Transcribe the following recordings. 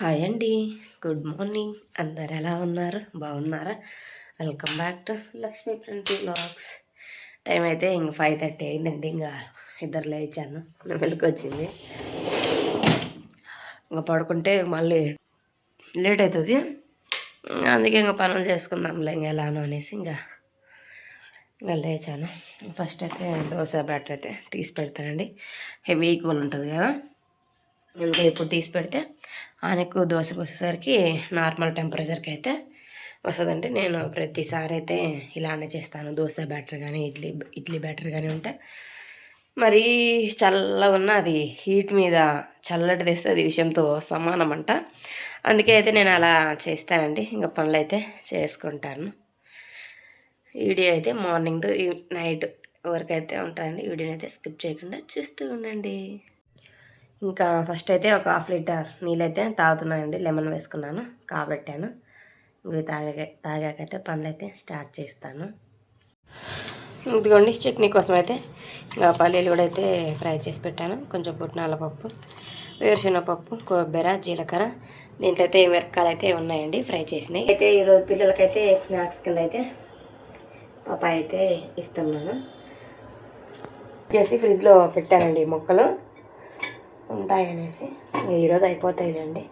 Hi అండి. Good morning. అందరు ఎలా ఉన్నారు? బాగున్నారా? Welcome back to Lakshmi print blogs time అయితే ఇంక ఫైవ్ థర్టీ అయిందండి. ఇంకా ఇద్దరు లేచాను. వెలికి వచ్చింది. ఇంకా పడుకుంటే మళ్ళీ లేట్ అవుతుంది అందుకే ఇంకా పనులు చేసుకుందాంలే ఇంకా ఎలానో అనేసి ఇంకా ఇంకా లేచాను. ఫస్ట్ అయితే దోశ బ్యాటర్ అయితే తీసి పెడతానండి. హెవీ ఈక్వల్ ఉంటుంది కదా. ఇంకా ఇప్పుడు తీసి పెడితే ఆనకు దోశ పోసేసరికి నార్మల్ టెంపరేచర్కి అయితే వస్తుందంటే నేను ప్రతిసారి అయితే ఇలానే చేస్తాను. దోశ బ్యాటర్ కానీ ఇడ్లీ ఇడ్లీ బ్యాటర్ కానీ ఉంటే. మరి చల్లగా ఉన్న అది హీట్ మీద చల్లటి తెస్తే అది విషయంతో సమానం అంట అందుకే అయితే నేను అలా చేస్తానండి. ఇంకా పనులు అయితే చేసుకుంటాను వీడియో అయితే మార్నింగ్ టు నైట్ వరకు అయితే ఉంటుందండి వీడియోని అయితే స్కిప్ చేయకుండా చూస్తూ ఉండండి. ఇంకా ఫస్ట్ అయితే ఒక హాఫ్ లీటర్ నీళ్ళైతే తాగుతున్నానండి లెమన్ వేసుకున్నాను కాబట్టాను. ఇవి తాగా తాగాకైతే పనులు అయితే స్టార్ట్ చేస్తాను. ఇదిగోండి చట్నీ కోసం అయితే ఇంకా పల్లీలు కూడా అయితే ఫ్రై చేసి పెట్టాను. కొంచెం పుట్నాల పప్పు వేరుశెనగ పప్పు కొబ్బరి జీలకర్ర. దీంట్లో అయితే మిరపకాయలు అయితే ఉన్నాయండి ఫ్రై చేసినాయి. అయితే ఈరోజు పిల్లలకైతే స్నాక్స్ కింద అయితే పప్పాయ అయితే ఇస్తున్నాను. చేసి ఫ్రిడ్జ్లో పెట్టానండి మొక్కలు. ఉంటాయనేసి ఈరోజు అయిపోతాయిలేండి.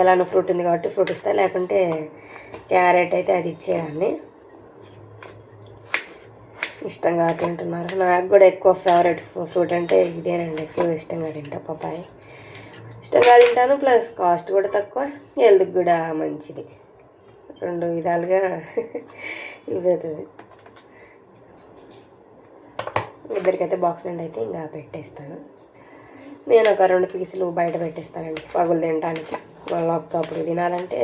ఎలానో ఫ్రూట్ ఉంది కాబట్టి ఫ్రూట్ ఇస్తా లేకుంటే క్యారెట్ అయితే అది ఇచ్చేయాలి. ఇష్టంగా తింటున్నారు. నాకు కూడా ఎక్కువ ఫేవరెట్ ఫ్రూట్ అంటే ఇదేనండి ఎక్కువ ఇష్టంగా తింటా పప్పాయి. ఇష్టంగా తింటాను ప్లస్ కాస్ట్ కూడా తక్కువ హెల్త్కి కూడా మంచిది. రెండు విధాలుగా యూజ్ అవుతుంది. ఇద్దరికైతే బాక్స్ నుండి అయితే ఇంకా పెట్టేస్తాను. నేను ఒక రెండు పీసులు బయట పెట్టేస్తానండి పగులు తినడానికి మళ్ళీ అప్పుడప్పుడు తినాలంటే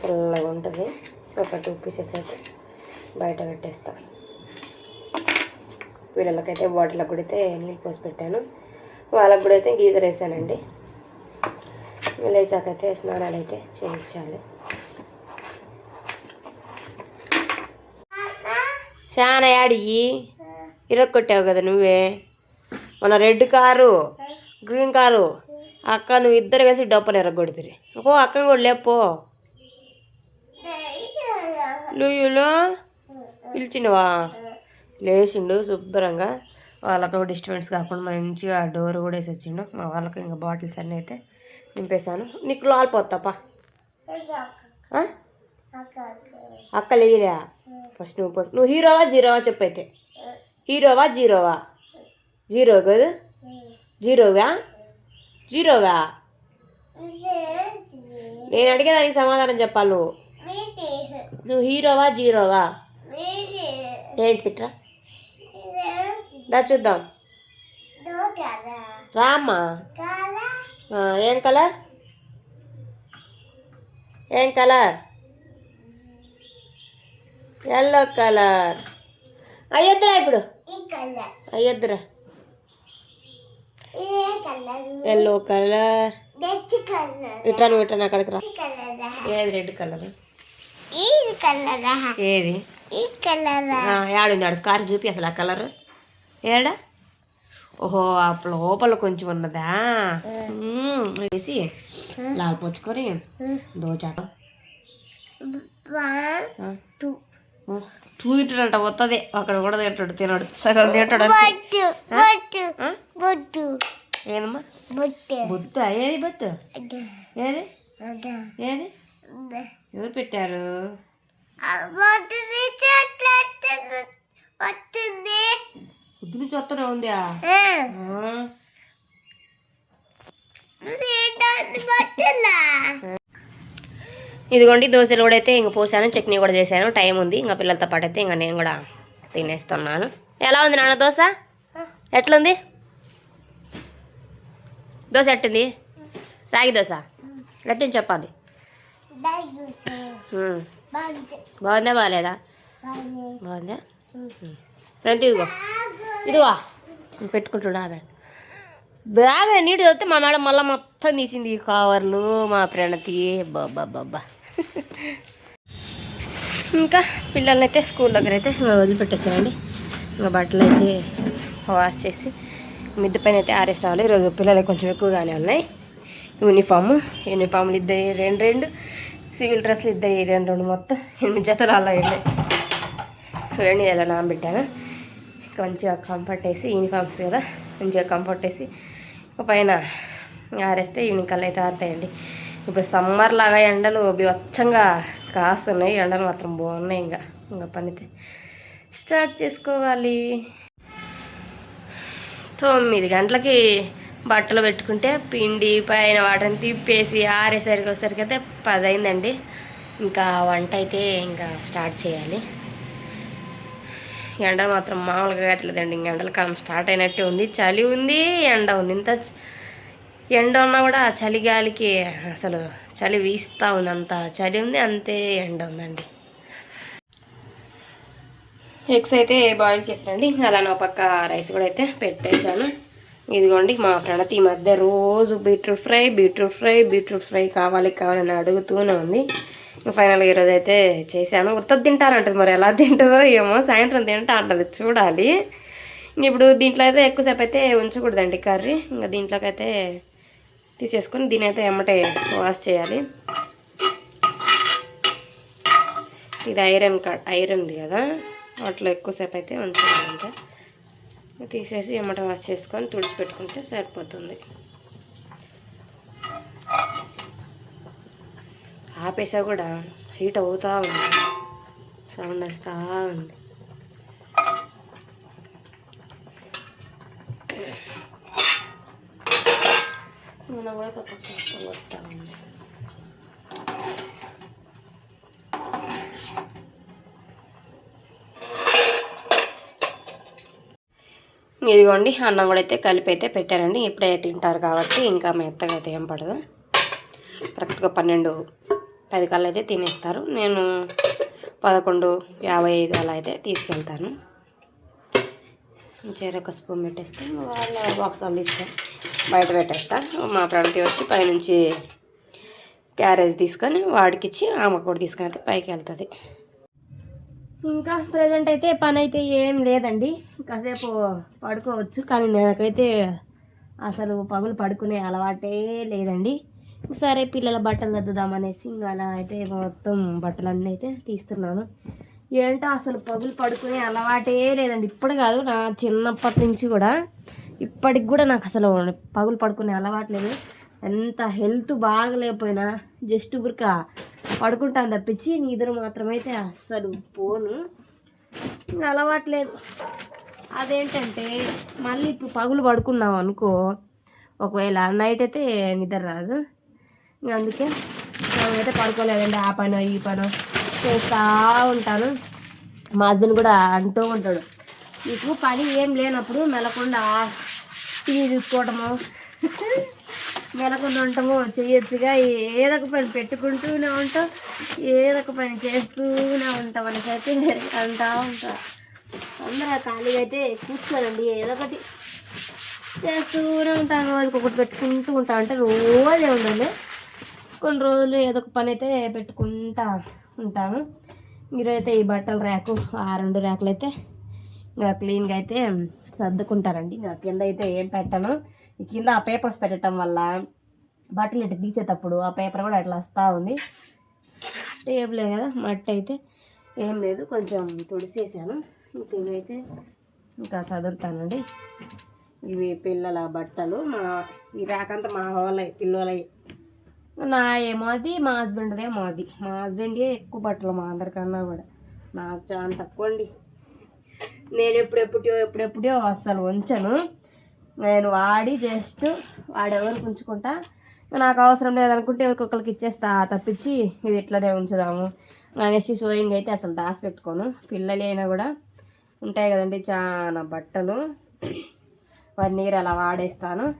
చల్లగా ఉంటుంది. ఒక టూ పీసెస్ అయితే బయట పెట్టేస్తాను వీళ్ళకైతే బాటిల్కి కూడా అయితే నీళ్ళు పోసి పెట్టాను. వాళ్ళకు కూడా అయితే గీజర్ వేసానండి. లేచాకైతే స్నానాలు అయితే చేయించాలి. చాలా అడిగి ఇరగొట్టావు కదా నువ్వే. మన రెడ్ కారు గ్రీన్ కారు అక్క నువ్వు ఇద్దరు కలిసి డబ్బులు ఎరగొడుతురి ఓ అక్కని కూడా లేపో లూయులో పిలిచినవా లేచిండు శుభ్రంగా. వాళ్ళకు డిస్టర్బెన్స్ కాకుండా మంచిగా డోర్ కూడా వేసి వచ్చిండు మా వాళ్ళకి ఇంకా బాటిల్స్ అన్నీ అయితే నింపేశాను. నీకు లాలిపోతాపా అక్క లేయరా ఫస్ట్ నువ్వు నువ్వు హీరోవా జీరోవా చెప్పైతే హీరోవా జీరోవా? జీరో కదా? జీరోవా? జీరోవా? నేను అడిగేదానికి సమాధానం చెప్పాలి నువ్వు. నువ్వు హీరోవా జీరోవా? ఏంటి తిట్రా? దా చూద్దాం. రామ్మా. ఏం కలర్? ఏం కలర్? Yellow colour. అయ్యొద్దురా ఇప్పుడు? అయ్యొద్దురా. Yellow colour. ఇట్లా నువ్వు ఇట్లా అక్కడికి రా. ఏది రెడ్ కలర్? ఏది? ఆడు కారు చూపి అసలు ఆ కలర్. ఏడా? ఓహో ఆ లోపల కొంచెం ఉన్నదా. వేసి లాల్పోచుకొని దోచా టూ తింటాడంట వస్తుంది అక్కడ కూడా తింటాడు తినడు. సగం తింటాడు. ఆ? ఏందమ్మా? బొత్తు? ఏది బొత్తు? ఏది? ఏది? ఎవరు పెట్టారు? పొద్దు నుంచి వస్తూనే ఉంది? ఆ. ఇదిగోండి దోశలు కూడా అయితే ఇంక పోసాను చట్నీ కూడా చేశాను టైం ఉంది. ఇంకా పిల్లలతో పాటు అయితే ఇంకా నేను కూడా తినేస్తున్నాను. ఎలా ఉంది నాన్న దోశ? ఎట్లుంది? దోశ ఎట్టుంది? రాగి దోశ? ఎట్టింది చెప్పాలి. బాగుందా. బాగాలేదా? బాగుందా? ఫ్రెండ్ ఇదిగో. ఇదిగో. పెట్టుకుంటున్నా బ్యాగ్ నీటి వస్తే మా మేడం మళ్ళీ మొత్తం తీసింది ఈ కవర్లు మా ప్రణతి. బాబా బాబా ఇంకా పిల్లల్ని అయితే స్కూల్ దగ్గర అయితే వదిలిపెట్టొచ్చానండి ఇంకా బట్టలు అయితే వాష్ చేసి మిద్దె పైన అయితే ఆరేసి రావాలి. ఈరోజు పిల్లలకి కొంచెం ఎక్కువగానే ఉన్నాయి. యూనిఫాము యూనిఫామ్లు ఇద్దరు రెండు రెండు. సివిల్ డ్రెస్సులు ఇద్దరు రెండు రెండు మొత్తం. ఎనిమిది జతలు అలా వెళ్ళాయి వేడి ఎలా నానబెట్టాను. మంచిగా కంఫర్ట్ వేసి యూనిఫామ్స్ కదా. మంచిగా కంఫర్ట్ వేసి పైన ఆరేస్తే ఈవినింగ్ కల్లా అయితే ఆరుతాయండి. ఇప్పుడు సమ్మర్ లాగా ఎండలు బీభత్సంగా కాస్తున్నాయి. ఎండలు మాత్రం బాగున్నాయి ఇంకా. ఇంకా పనితే స్టార్ట్ చేసుకోవాలి. తొమ్మిది గంటలకి బట్టలు పెట్టుకుంటే పిండి పైన వాటిని తిప్పేసి ఆరేసరికి వచ్చేసరికి అయితే పది అయిందండి ఇంకా వంట అయితే ఇంకా స్టార్ట్ చేయాలి. ఎండ మాత్రం మామూలుగా కట్టలేదండి ఇంక ఎండల కాలం స్టార్ట్ అయినట్టే ఉంది. చలి ఉంది ఎండ ఉంది. ఇంత ఎండ ఉన్నా కూడా చలి గాలికి అసలు చలి వీస్తూ ఉంది. అంత చలి ఉంది అంతే ఎండ ఉందండి. ఎగ్స్ అయితే బాయిల్ చేశానండి. అలానే ఒక పక్క రైస్ కూడా అయితే పెట్టేశాను. ఇదిగోండి మా ప్రణతి ఈ మధ్య రోజు beetroot fry beetroot fry beetroot fry కావాలి కావాలని అడుగుతూనే ఉంది. ఫైనల్గా ఈరోజు అయితే చేశాను. ఉత్తది తింటారంటది మరి ఎలా తింటుందో ఏమో సాయంత్రం తింటా అంటది చూడాలి. ఇప్పుడు దీంట్లో అయితే ఎక్కువసేపు అయితే ఉంచకూడదండి కర్రీ. ఇంకా దీంట్లోకి అయితే తీసేసుకొని దీని అయితే ఎమ్మటే వాష్ చేయాలి. ఇది ఐరన్ కా ఐరన్ది కదా. వాటిలో ఎక్కువసేపు అయితే ఉంచాలంటే తీసేసి ఎమ్మట వాష్ చేసుకొని తుడిచిపెట్టుకుంటే సరిపోతుంది. ఆపేసా కూడా హీట్ అవుతూ ఉంది. సౌండ్ వస్తూ ఉంది. నూనె కూడా పక్కకు తీసుకొని వస్తూ ఉంది. ఇదిగోండి అన్నం కూడా అయితే కలిపి అయితే పెట్టారండి. ఇప్పుడే తింటారు కాబట్టి ఇంకా మెత్తగా అయితే ఏం పడదు. కరెక్ట్గా పన్నెండు పది కల్లా అయితే తినేస్తారు. నేను పదకొండు యాభై ఐదు అలా అయితే తీసుకెళ్తాను. ఒక స్పూన్ పెట్టేస్తే వాళ్ళ బాక్సాలు తీసుకొని బయట పెట్టేస్తా. మా ప్రాంతి వచ్చి పైనుంచి క్యారేజ్ తీసుకొని వాడికిచ్చి ఆమె కూడా తీసుకొని అయితే పైకి వెళ్తుంది. ఇంకా ప్రజెంట్ అయితే పని అయితే ఏం లేదండి. కాసేపు పడుకోవచ్చు. కానీ నాకైతే అసలు పగులు పడుకునే అలవాటే లేదండి. సరే పిల్లల బట్టలు కద్దుదామనేసి ఇంకా అలా అయితే మొత్తం బట్టలన్నీ అయితే తీస్తున్నాను. ఏంటో అసలు పగులు పడుకునే అలవాటే లేదండి. ఇప్పుడు కాదు నా చిన్నప్పటి నుంచి కూడా ఇప్పటికి కూడా నాకు అసలు పగులు పడుకునే అలవాటు లేదు. ఎంత హెల్త్ బాగలేకపోయినా జస్ట్ ఊరిక పడుకుంటాను తప్పించి నిద్ర మాత్రమైతే అస్సలు పోను. ఇంకా అలవాట్లేదు అదేంటంటే మళ్ళీ ఇప్పుడు పగులు పడుకున్నాం అనుకో ఒకవేళ నైట్ అయితే నిద్ర రాదు. అందుకే నేనైతే పడుకోలేదండి ఆ పనో ఈ పనో చేస్తూ ఉంటాను. మా హస్బెండ్ కూడా అంటూ ఉంటాడు నీకు పని ఏం లేనప్పుడు మెలకుండా టీవీ చూసుకోవటము మెలకుండా ఉండటము చేయొచ్చుగా ఏదొక పని పెట్టుకుంటూనే ఉంటాం ఏదొక పని చేస్తూనే ఉంటాం మనకైతే అయితే అంటా ఉంటా. అందరూ ఖాళీగా అయితే కూర్చోనండి ఏదో ఒకటి చేస్తూనే ఉంటాను రోజుకి ఒకటి పెట్టుకుంటూ ఉంటాం. అంటే రోజే ఉండండి కొన్ని రోజులు ఏదో ఒక పని అయితే పెట్టుకుంటా ఉంటాను. మీరైతే ఈ బట్టల ర్యాకు ఆ రెండు ర్యాకులు అయితే ఇంకా క్లీన్గా అయితే సర్దుకుంటారండి. ఇంకా కింద అయితే ఏం పెట్టను. ఈ కింద ఆ పేపర్స్ పెట్టడం వల్ల బట్టలు ఇటు తీసేటప్పుడు ఆ పేపర్ కూడా అట్లా వస్తూ ఉంది. టేబులే కదా మట్టి అయితే ఏం లేదు కొంచెం తుడిసేసాను. ఇంక ఇవైతే ఇంకా చదువుతానండి ఇవి పిల్లల బట్టలు మా ఈ రాకంతా మా వాళ్ళవి పిల్లలవి నా ఏమో అది మా హస్బెండ్దే మాది మా హస్బెండే ఎక్కువ బట్టలు మా అందరికన్నా కూడా నాకు చాలా తక్కువ అండి. నేను ఎప్పుడెప్పుడో ఎప్పుడెప్పుడో అస్సలు ఉంచను. నేను వాడి జస్ట్ వాడెవరికి ఉంచుకుంటా. నాకు అవసరం లేదనుకుంటే ఒక్కొక్కరికి ఇచ్చేస్తా. తప్పించి ఇది ఇట్లానే ఉంచుదాము అనేసి సోయింగ్ అయితే అసలు దాచిపెట్టుకోను పిల్లలైనా కూడా ఉంటాయి కదండి చాలా బట్టలు. వన్ నీరు అలా వాడేస్తాను.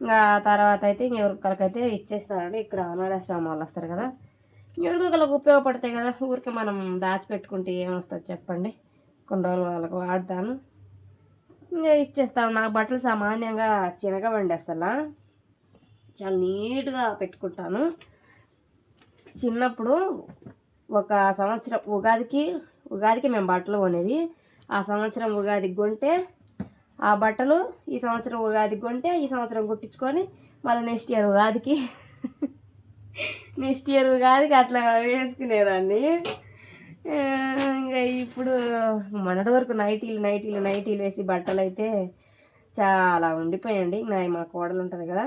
ఇంకా తర్వాత అయితే ఎవరికొకరికైతే ఇచ్చేస్తానండి ఇక్కడ అనాథాశ్రమం వాళ్ళు వస్తారు కదా. ఎవరికొకరికి ఉపయోగపడతాయి కదా ఊరికి మనం దాచిపెట్టుకుంటే ఏమొస్తుంది చెప్పండి. కొన్ని రోజులు వాళ్ళకి వాడతాను. ఇంకా ఇచ్చేస్తాను నాకు బట్టలు సామాన్యంగా చినగవండి అసలు. చాలా నీట్గా పెట్టుకుంటాను. చిన్నప్పుడు ఒక సంవత్సరం ఉగాదికి ఉగాదికి మేము బట్టలు కొనేది. ఆ సంవత్సరం ఉగాదికి కొంటే ఆ బట్టలు ఈ సంవత్సరం ఉగాదికి కొంటే ఈ సంవత్సరం కుట్టించుకొని మళ్ళీ నెక్స్ట్ ఇయర్ ఉగాదికి. నెక్స్ట్ ఇయర్ ఉగాదికి అట్లా వేసుకునేదాన్ని. ఇంకా ఇప్పుడు మొన్నటి వరకు నైటీలు నైటీలు నైటీలు వేసి బట్టలు అయితే చాలా ఉండిపోయండి నా మా కోడలు ఉంటుంది కదా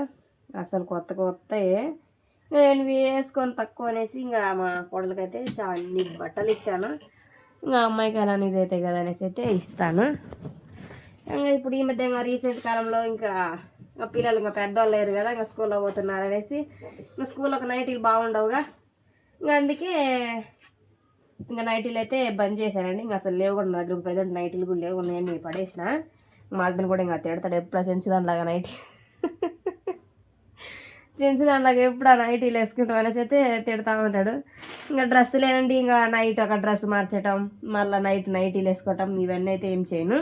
అసలు కొత్త కొత్తయే నేను వేసుకొని తక్కువ అనేసి ఇంకా మా కోడలకైతే చాలా అన్ని బట్టలు ఇచ్చాను. ఇంకా అమ్మాయికి ఎలా యూజ్ అవుతాయి కదా అనేసి అయితే ఇస్తాను. ఇప్పుడు ఈ మధ్య ఇంకా రీసెంట్ కాలంలో ఇంకా పిల్లలు ఇంకా పెద్దవాళ్ళు లేరు కదా ఇంకా స్కూల్లో పోతున్నారు అనేసి ఇంకా స్కూల్లో ఒక నైటీలు బాగుండవుగా. ఇంకా అందుకే ఇంకా నైటీలు అయితే బంద్ చేశానండి ఇంకా అసలు లేవు కూడా నా దగ్గర ప్రజెంట్ నైటీలు కూడా లేవు. నేను పడేసిన. మా అతను కూడా ఇంకా తిడతాడు ఎప్పుడు చెంచుదానిలాగా నైటీ చెంచుదానిలాగా ఎప్పుడు ఆ నైటీలు వేసుకుంటాం అనేసి అయితే తిడతా ఉంటాడు. ఇంకా డ్రెస్సులేనండి ఇంకా నైట్ ఒక డ్రెస్ మార్చటం మళ్ళీ నైట్ నైటీలు వేసుకోవటం ఇవన్నీ అయితే ఏం చేయను.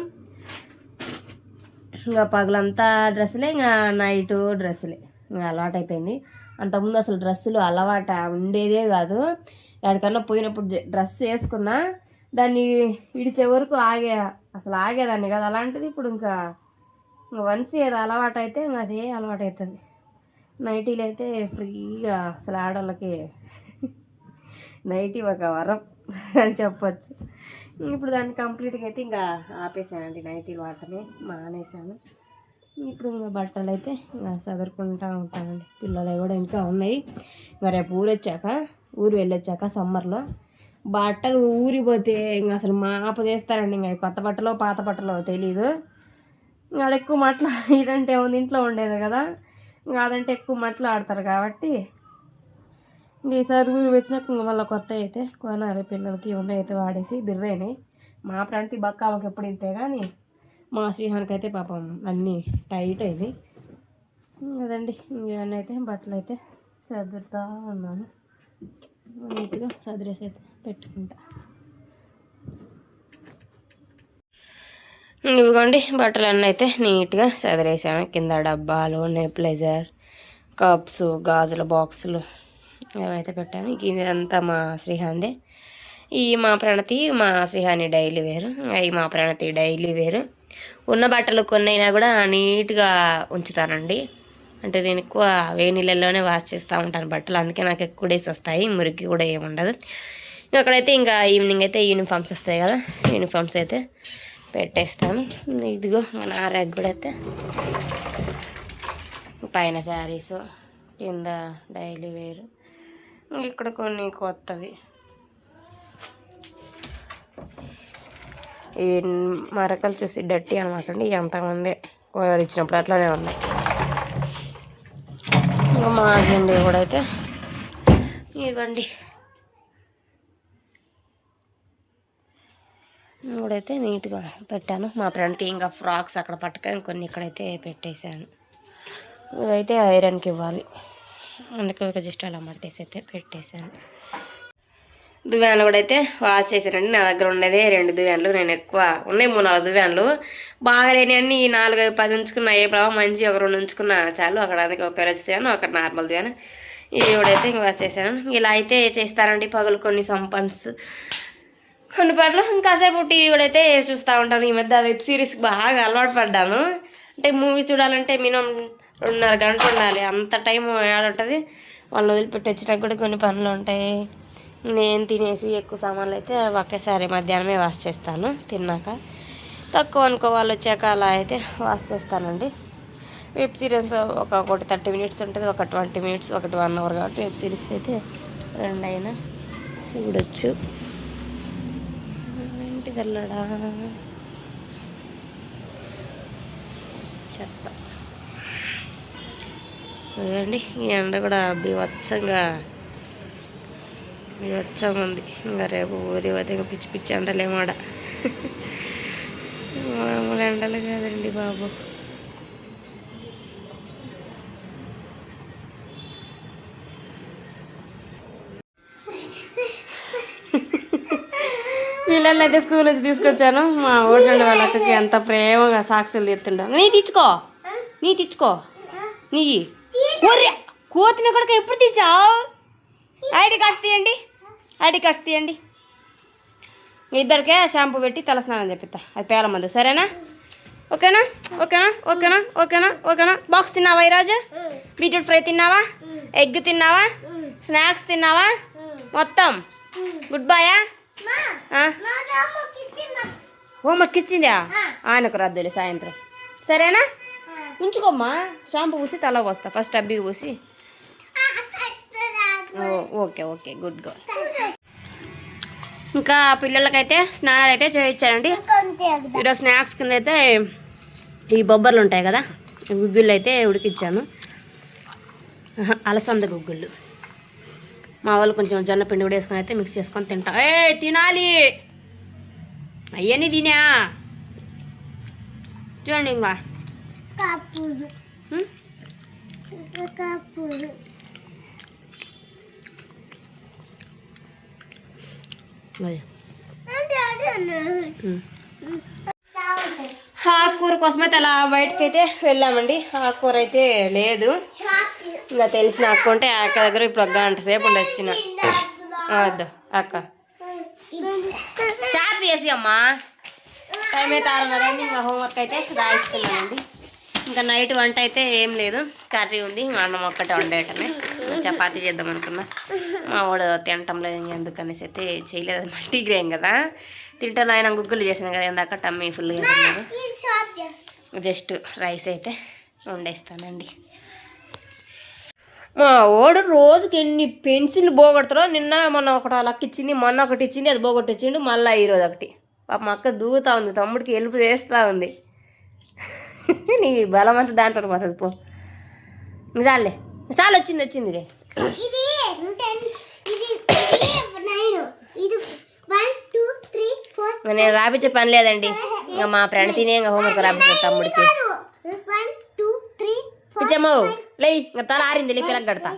ఇంకా పగలంతా డ్రెస్సులే ఇంకా నైట్ డ్రెస్సులే. ఇంకా అలవాటు అయిపోయింది అంతకుముందు అసలు డ్రెస్సులు అలవాట ఉండేదే కాదు. ఎక్కడికన్నా పోయినప్పుడు డ్రెస్ వేసుకున్నా దాన్ని ఇడిచే వరకు ఆగే అసలు ఆగేదాన్ని కదా. అలాంటిది ఇప్పుడు ఇంకా ఇంకా వన్స్ ఏదో అలవాటు అయితే ఇంకా అదే అలవాటు అవుతుంది నైటీలు అయితే ఫ్రీగా అసలు ఆడవాళ్ళకి నైటీ ఒక వరం అని చెప్పచ్చు. ఇప్పుడు దాన్ని కంప్లీట్గా అయితే ఇంకా ఆపేసానండి నైటీలు వాడటమే మానేసాను. ఇప్పుడు ఇంకా బట్టలు అయితే ఇంకా చదువుకుంటూ ఉంటానండి. పిల్లలు కూడా ఇంకా ఉన్నాయి. ఇంకా రేపు ఊరు వచ్చాక ఊరు వెళ్ళొచ్చాక సమ్మర్లో బట్టలు ఊరిపోతే ఇంకా అసలు మాప చేస్తారండి. ఇంకా కొత్త బట్టలో పాత బట్టలో తెలీదు. ఇంకా ఎక్కువ మాట్లా ఇదంటే ఉంది ఇంట్లో ఉండేది కదా. ఇంకా ఆడంటే ఎక్కువ మాట్లాడతారు కాబట్టి ఈసారి ఊరు వచ్చినాక మళ్ళీ కొత్త అయితే కొనాలి పిల్లలకి ఉన్నాయి అయితే వాడేసి బిర్రైనాయి మా ప్రాంతి బక్క ఆమెకి ఎప్పుడు ఇంతే కానీ మా శ్రీహానికి అయితే పాపం అన్నీ టైట్ అయింది. అదండి ఇవన్నీ అయితే బట్టలు అయితే సర్దుతా ఉన్నాను. నీట్గా సదిరేసి అయితే పెట్టుకుంటా. ఇవిగోండి బట్టలు అన్నీ అయితే నీట్గా సదిరేసాను కింద డబ్బాలు నెప్లైజర్ కప్స్ గాజుల బాక్సులు. అవైతే పెట్టాను ఇక ఇదంతా మా శ్రీహాందే ఈ మా ప్రణతి మా శ్రీహాని డైలీ వేరు. అవి మా ప్రణతి డైలీ వేరు. ఉన్న బట్టలు కొన్ని అయినా కూడా నీట్గా ఉంచుతానండి. అంటే నేను ఎక్కువ వేడి నీళ్ళల్లోనే వాష్ చేస్తూ ఉంటాను బట్టలు. అందుకే నాకు ఎక్కువ డేస్ వస్తాయి. మురికి కూడా ఏముండదు ఇంకా అక్కడైతే ఇంకా ఈవినింగ్ అయితే యూనిఫామ్స్ వస్తాయి కదా. యూనిఫామ్స్ అయితే పెట్టేస్తాను. ఇదిగో మన రెడ్ కూడా అయితే. పైన శారీస్ కింద డైలీ వేరు. ఇక్కడ కొన్ని కొత్తవి. ఈ మరకలు చూసి డట్టి అనమాట అండి ఎంతమంది కూరలు ఇచ్చినప్పుడు అట్లానే ఉన్నాయి. ఇంకా మా హస్బెండ్ కూడా అయితే ఇవ్వండి. ఇప్పుడైతే నీట్గా పెట్టాను. మా ఫ్రెండ్కి ఇంకా ఫ్రాక్స్ అక్కడ పట్టుకొని కొన్ని ఇక్కడైతే పెట్టేశాను. ఇవైతే ఐరన్కి ఇవ్వాలి. అందుకే ఒక జస్ట్ అలా మడతేసి అయితే పెట్టేశాను. దువ్యాన్లు కూడా అయితే వాష్ చేశానండి. నా దగ్గర ఉండేదే రెండు దువ్యాన్లు నేను ఎక్కువ ఉన్నాయి మూడు నాలుగు దువ్యాన్లు బాగా లేనివన్నీ ఈ నాలుగు పది ఉంచుకున్న ఏ ప్రభావం మంచి ఒక రెండు ఉంచుకున్న చాలు. అక్కడ అందుకే ఒక పెరచు దువ్యాను అక్కడ నార్మల్ దువ్యాను ఇవి కూడా అయితే ఇంకా వాష్ చేశాను. ఇలా అయితే చేస్తానండి పగలు కొన్ని సంపన్స్. కొన్ని పట్ల ఇంకాసేపు టీవీ కూడా అయితే చూస్తూ ఉంటాను. ఈ మధ్య వెబ్ సిరీస్ బాగా అలవాటు పడ్డాను. అంటే మూవీ చూడాలంటే మినిమం రెండున్నర గంట ఉండాలి. అంత టైం ఉంటుంది? వాళ్ళు వదిలిపెట్టి వచ్చినాక కూడా కొన్ని పనులు ఉంటాయి. నేను తినేసి ఎక్కువ సామాన్లు అయితే ఒకేసారి మధ్యాహ్నమే వాష్ చేస్తాను తిన్నాక. తక్కువ అనుకో వాళ్ళు వచ్చాక అలా అయితే వాష్ చేస్తానండి. వెబ్ సిరీస్ ఒక ఒకటి థర్టీ మినిట్స్ ఉంటుంది ఒక ట్వంటీ మినిట్స్ ఒకటి వన్ అవర్ కాబట్టి వెబ్ సిరీస్ అయితే రెండైనా చూడొచ్చు. ఏంటి చెత్త. చూడండి ఈ ఎండ కూడా బీవత్సంగా బీవత్సంగా ఉంది. ఇంకా రేపు ఊరి పోతే పిచ్చి పిచ్చి ఎండలేమాడ మామూలు ఎండలు కాదండి బాబు. పిల్లల్ని అయితే స్కూల్ నుంచి తీసుకొచ్చాను. మా ఊళ్ళో వాళ్ళకి ఎంత ప్రేమగా సాక్షులు తీస్తుండో. నీ తెచ్చుకో. నీ తెచ్చుకో. నీ. ఒర్రె కోతిన కొడుకు ఎప్పుడు తీసావు? ఐడి కార్డ్స్ తీయండి. ఐడి కార్డ్స్ తీయండి. ఇద్దరికే షాంపూ పెట్టి తలస్నానం చెప్పిస్తా అది పేల మందు. సరేనా? ఓకేనా? ఓకేనా? ఓకేనా? ఓకేనా? ఓకేనా? బాక్స్ తిన్నావా ఈరోజు? బీట్రూట్ ఫ్రై తిన్నావా? ఎగ్ తిన్నావా? స్నాక్స్ తిన్నావా? మొత్తం. గుడ్ బాయా హోంవర్క్ ఇచ్చిందా ఆయనకు రద్దులే సాయంత్రం. సరేనా? ఉంచుకోమ్మా. షాంపూ పూసి తల పోస్తా ఫస్ట్ అబ్బి పూసి. ఓకే ఓకే గుడ్ గో ఇంకా పిల్లలకైతే స్నానాలు అయితే చేయించానండి ఈరోజు స్నాక్స్ కింద అయితే ఈ బొబ్బర్లు ఉంటాయి కదా గుగ్గుళ్ళు అయితే ఉడికిచ్చాను. అలసంద గుగ్గుళ్ళు. మా వాళ్ళు కొంచెం జొన్న పిండి కూడా వేసుకొని అయితే మిక్స్ చేసుకొని తింటా. ఏ తినాలి. అయ్యని తినా. చూడండి ఇంకా. ఆకుకూర కోసం అయితే అలా బయటకి అయితే వెళ్ళామండి ఆకుకూర అయితే లేదు. ఇంకా తెలిసిన అక్క ఉంటే అక్క దగ్గర ఇప్పుడు ఒక గంట సేపు ఉండి వచ్చిన. వద్దు అక్క. షార్ప్ చేసి అమ్మా. టైం అయితే ఆరున్నర ఇంకా హోంవర్క్ అయితే రాయిస్తున్నానండి. ఇంకా నైట్ వంట అయితే ఏం లేదు. కర్రీ ఉంది. మా అన్నం ఒక్కటే వండేయటమే. చపాతీ చేద్దాం అనుకున్నా. మా వాడు తినటం లేదు ఇంకెందుకనేసి అయితే చేయలేదు. మల్టీ గ్రెయిన్ కదా. తింటాను ఆయన గుగ్గులు చేసిన కదా. ఇందాక టమ్మీ ఫుల్గా తిన్నారు? జస్ట్ రైస్ అయితే వండేస్తానండి. మా ఓడు రోజుకి ఎన్ని పెన్సిల్ పోగొడతారో నిన్న మొన్న ఒకటి లక్ ఇచ్చింది మొన్న ఒకటి ఇచ్చింది అది పోగొట్టించిండు మళ్ళీ ఈరోజు ఒకటి. పాప మా అక్క దూగుతా ఉంది. తమ్ముడికి హెల్ప్ చేస్తూ ఉంది. నీ బలం అంతా దాంట్లో పోతుంది పో. చాలే చాలు వచ్చింది వచ్చింది రే ఇది టెన్ ఇది నైన్. రాపించే పని లేదండి. ఇంకా మా ఫ్రెండ్ తినే ఇంకా హోంవర్క్ రాపించారు తమ్ముడికి. పిచ్చమ్మో లే ఇంకా తల ఆరింది లే పిల్లకి కడతా